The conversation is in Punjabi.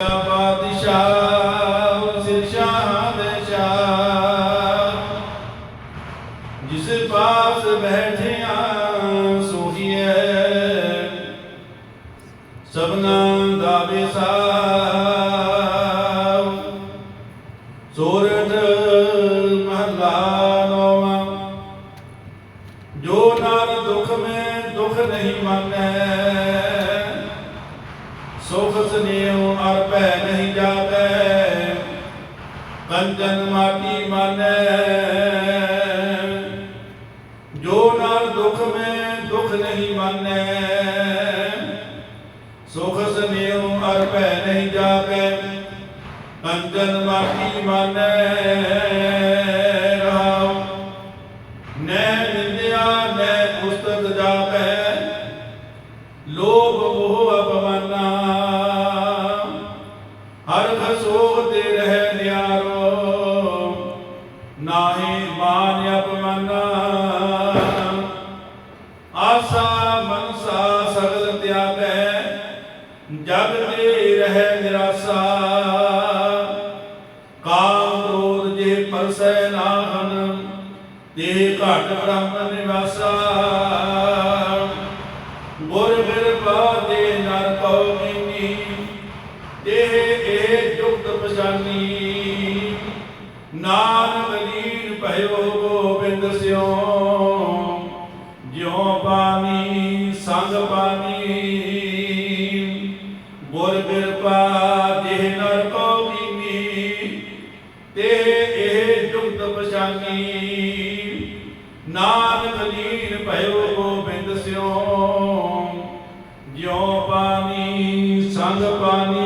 ਬਾਦਸ਼ਾਹ ਸਿਰਸ਼ਾਹ ਦੇ ਸ਼ਾਹ ਜਿਸ ਪਾਸ ਬੈਠਿਆ ਸੋਹੀਏ ਸਭਨਾ ਦਾ ਵਿਸਾਰ। ਸੋਰਠ ਮਹਲਾ ਨੋਵਾ, ਜੋ ਨਰ ਦੁਖ ਮੈਂ ਦੁੱਖ ਨਹੀਂ ਮੰਨੈ। ਸੁਖ ਸਨੇਹ ਅਰ ਭੈ ਨਹੀਂ ਜਾਵੇ, ਕੰਚਨ ਮਾਟੀ ਮਾਨੈ। ਜੋ ਨਰ ਦੁਖ ਮੈਂ ਦੁਖ ਨਹੀਂ ਮੰਨੈ। ਸੁਖ ਸਨੇਹ ਅਰ ਭੈ ਨਹੀਂ ਜਾਵੇ, ਕੰਚਨ ਮਾਟੀ ਮਾਨੈ। ਨੈ ਨਿੰਦਿਆ ਨੈ ਉਸਤਤ ਜਾਪੈ। ਲੋਭ ਮੋਹ ਹਰ ਖਸੋਗ ਤੇ ਰਹਿ ਨਿਆਰੋ। ਨਾਹੀ ਮਾਨ ਅਪਮਾਨਾ ਆਸਾ ਮਨਸਾ ਸਗਲ ਤਿਆਗੈ। ਜਗ ਤੇ ਰਹਿ ਨਿਰਾਸਾ। ਕਾਮ ਕ੍ਰੋਧ ਜੇ ਪਰਸੈ ਨਾਹਨ, ਤੇ ਘਟ ਬ੍ਰਹਮ ਨਿਵਾਸਾ। ਗੁਰ ਬਿਰਪਾ ਦੇ ਨਰ ਕਉ ਕੀਨੀ, ਦੇਹ ਇਹ ਜੁਗਤ ਪਛਾਨੀ ਨਾਨਕ ਭਇਓ ਗੋਬਿੰਦ ਸਿਓ। ਜਿਉ ਪਾਣੀ ਸੰਗ ਪਾਣੀ ਗੁਰ ਬਿਰਪਾ ਦੇਹ ਨਰ ਕਉ ਕੀਨੀ, ਤੇ ਇਹ ਜੁਗਤ ਪਛਾਨੀ। ਨਾਨਕ ਲੀਨ ਭਇਓ ਗੋਬਿੰਦ ਸਿਓ। ਜਿਉ ਪਾਣੀ ਸੰਗ ਪਾਣੀ